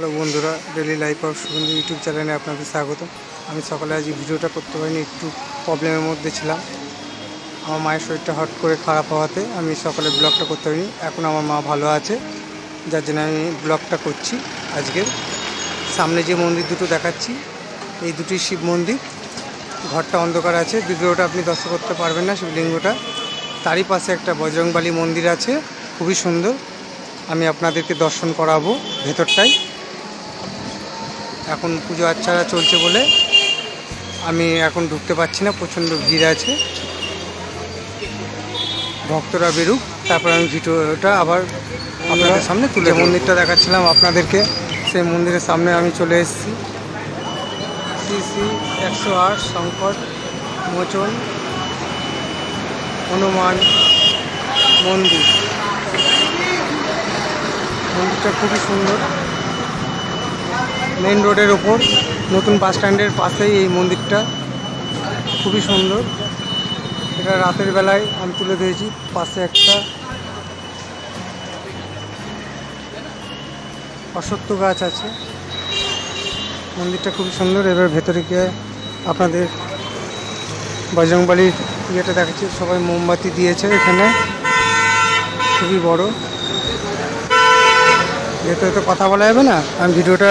Hello বন্ধুরা daily life of Sugandhi YouTube চ্যানেলে আপনাদের স্বাগত আমি সকালে আজ ভিডিওটা করতে পারিনি, একটু প্রবলেমের মধ্যে ছিলাম। আমার মায়ের শরীরটা হট করে খারাপ হওয়াতে আমি সকালে ব্লগটা করতে পারিনি, এখন আমার মা ভালো আছে, যার জন্য আমি ব্লগটা করছি আজকের। সামনে যে মন্দির দুটো দেখাচ্ছি, এই দুটি শিব মন্দির, ঘরটা অন্ধকার আছে ভিডিওটা আপনি দর্শক করতে পারবেন না শিবলিঙ্গটা। তারই পাশে একটা বজরংবালী মন্দির আছে, খুবই সুন্দর, আমি আপনাদেরকে দর্শন করাবো ভেতরটাই। এখন পুজো আচ্ছারা চলছে বলে আমি এখন ঢুকতে পারছি না প্রচণ্ড ভিড় আছে। ভক্তরা বেরুক তারপর আমি ভিডিওটা আবার আপনাদের সামনে তুলে মন্দিরটা দেখাচ্ছিলাম আপনাদেরকে সেই মন্দিরের সামনে আমি চলে এসেছি। শ্রী শ্রী একশো আট সংকট মোচন হনুমান মন্দির। মন্দিরটা খুবই সুন্দর। মেন রোডের ওপর নতুন বাস স্ট্যান্ডের পাশেই এই মন্দিরটা। খুবই সুন্দর। এটা রাতের বেলায় আমি তুলে দিয়েছি পাশে একটা অসত্য গাছ আছে। মন্দিরটা খুবই সুন্দর। এবার ভেতরে গিয়ে আপনাদের বজরংবালির ইয়েটা দেখাচ্ছি। সবাই মোমবাতি দিয়েছে এখানে। খুবই বড়। যেহেতু তো কথা বলা যাবে না। আমি ভিডিওটা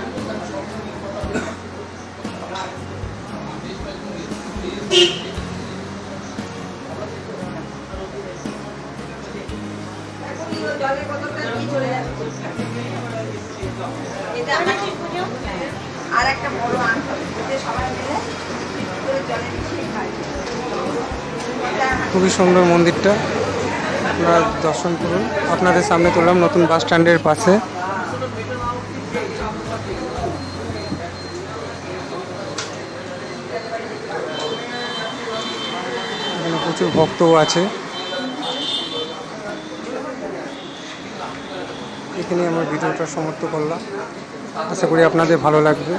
খুবই সুন্দর মন্দিরটা। আপনারা দর্শন করুন। আপনাদের সামনে তুললাম নতুন বাস স্ট্যান্ডের পাশে। প্রচুর ভক্তও আছে। এখানে আমার ভিডিওটা সমাপ্ত করলাম। আশা করি আপনাদের ভালো লাগবে।